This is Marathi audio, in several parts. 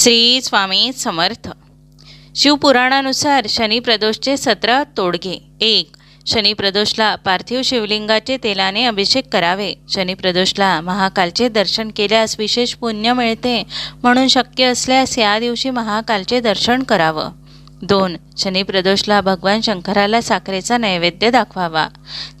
श्री स्वामी समर्थ. शिवपुराणानुसार शनिप्रदोषचे सतरा तोडगे. एक शनिप्रदोषला पार्थिव शिवलिंगाचे तेलाने अभिषेक करावे. शनिप्रदोषला महाकालचे दर्शन केल्यास विशेष पुण्य मिळते म्हणून शक्य असल्यास या दिवशी महाकालचे दर्शन करावं. दोन शनिप्रदोषला भगवान शंकराला साखरेचा नैवेद्य दाखवावा.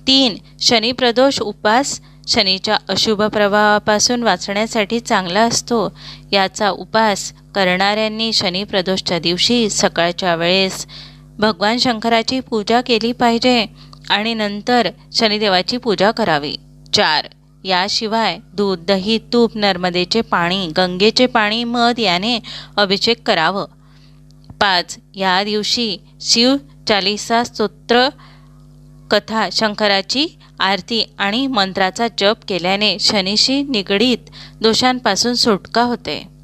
तीन शनिप्रदोष उपास शनीच्या अशुभ प्रभावापासून वाचण्यासाठी चांगला असतो. याचा उपास करणाऱ्यांनी शनिप्रदोषच्या दिवशी सकाळच्या वेळेस भगवान शंकराची पूजा केली पाहिजे आणि नंतर शनिदेवाची पूजा करावी. चार. याशिवाय दूध दही तूप नर्मदेचे पाणी गंगेचे पाणी मध याने अभिषेक करावं. पाच. या दिवशी शिव चालिसा स्तोत्र कथा शंकराची आरती आणि मंत्राचा जप केल्याने शनीशी निगडीत दोषांपासून सुटका होते.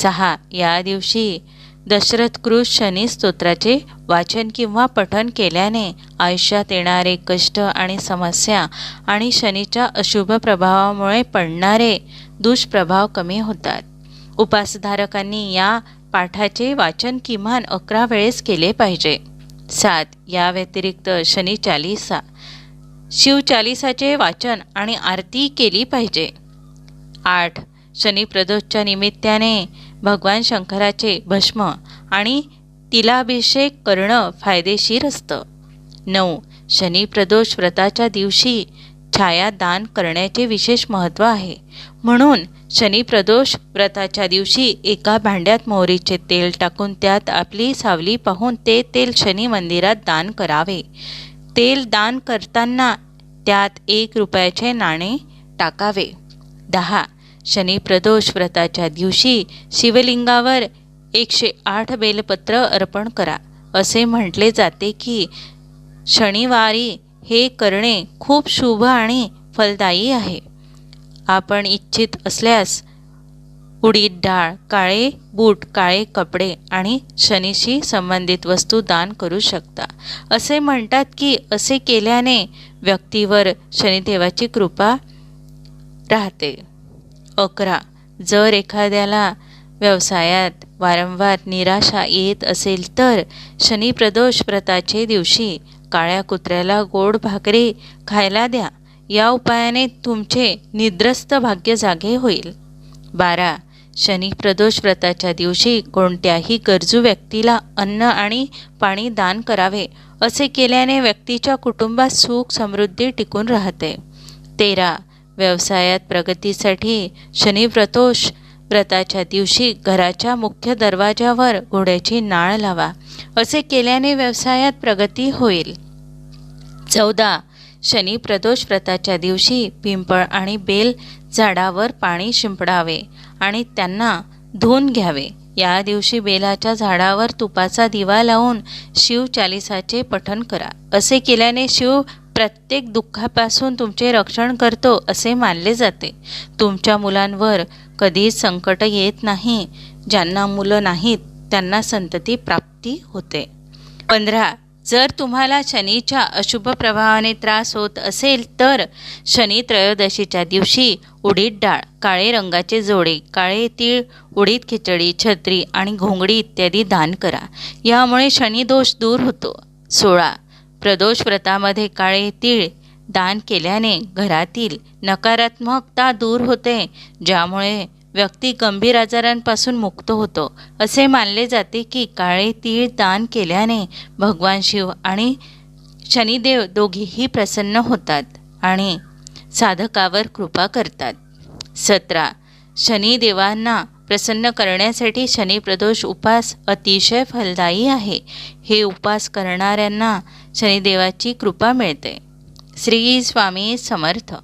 सहा. या दिवशी दशरथकृत शनी स्तोत्राचे वाचन किंवा पठन केल्याने आयुष्यात येणारे कष्ट आणि समस्या आणि शनीच्या अशुभ प्रभावामुळे पडणारे दुष्प्रभाव कमी होतात. उपासधारकांनी या पाठाचे वाचन किमान अकरा वेळेस केले पाहिजे. सात. या व्यतिरिक्त शनी चालिसा. शिवचालिसाचे वाचन आणि आरती केली पाहिजे. आठ. शनिप्रदोषच्या निमित्ताने भगवान शंकराचे भस्म आणि तिलाभिषेक करणं फायदेशीर असतं. नऊ. शनिप्रदोष व्रताच्या दिवशी छाया दान करण्याचे विशेष महत्त्व आहे. म्हणून शनिप्रदोष व्रताच्या दिवशी एका भांड्यात मोहरीचे तेल टाकून त्यात आपली सावली पाहून ते तेल शनी मंदिरात दान करावे. तेल दान करताना त्यात एक रुपयाचे नाणे टाकावे. दहा. शनिप्रदोष व्रताच्या दिवशी शिवलिंगावर एकशे आठ बेलपत्र अर्पण करा. असे म्हटले जाते की शनिवारी हे करणे खूप शुभ आणि फलदायी आहे. आपण इच्छित असल्यास उडीद डाळ काळे बूट काळे कपडे आणि शनीशी संबंधित वस्तू दान करू शकता. असे म्हणतात की असे केल्याने व्यक्तीवर शनिदेवाची कृपा राहते. अकरा. जर एखाद्याला व्यवसायात वारंवार निराशा येत असेल तर शनिप्रदोष व्रताचे दिवशी काळ्या कुत्र्याला गोड भाकरी खायला द्या. या उपायाने तुमचे निद्रस्त भाग्य जागे होईल. बारा. शनी प्रदोष व्रताच्या दिवशी कोणत्याही गरजू व्यक्तीला अन्न आणि पाणी दान करावे असे केल्याने व्यक्तीच्या कुटुंबात सुख समृद्धी टिकून राहते. तेरा. व्यवसायात प्रगतीसाठी शनिव्रतोष व्रताच्या दिवशी घराच्या मुख्य दरवाजावर घोड्याची नाळ लावा. असे केल्याने व्यवसायात प्रगती होईल. चौदा. शनी प्रदोष व्रताच्या दिवशी पिंपळ आणि बेल झाडावर पाणी शिंपडावे आणि त्यांना धुवून घ्यावे. या दिवशी बेलाच्या झाडावर तुपाचा दिवा लावून शिव चालिसाचे पठन करा. असे केल्याने शिव प्रत्येक दुःखापासून तुमचे रक्षण करतो असे मानले जाते. तुमच्या मुलांवर कधीच संकट येत नाही. ज्यांना मुलं नाहीत त्यांना संतती प्राप्ती होते. पंधरा जर तुम्हाला शनीच्या अशुभ प्रभावाने त्रास होत असेल तर शनी त्रयोदशीच्या दिवशी उडीद डाळ काळे रंगाचे जोडे काळे तीळ उडीद खिचडी छत्री आणि घोंगडी इत्यादी दान करा. यामुळे शनिदोष दूर होतो. सोळा प्रदोष व्रतामध्ये काळे तीळ दान केल्याने घरातील नकारात्मकता दूर होते ज्यामुळे व्यक्ती गंभीर आजारांपासून मुक्त होतो. असे मानले जाते की काळे तीळ दान केल्याने भगवान शिव आणि शनिदेव दोघेही प्रसन्न होतात आणि साधकावर कृपा करतात. सतरा. शनिदेवांना प्रसन्न करण्यासाठी शनिप्रदोष उपास अतिशय फलदायी आहे. हे उपास करणाऱ्यांना शनिदेवाची कृपा मिळते. श्री स्वामी समर्थ.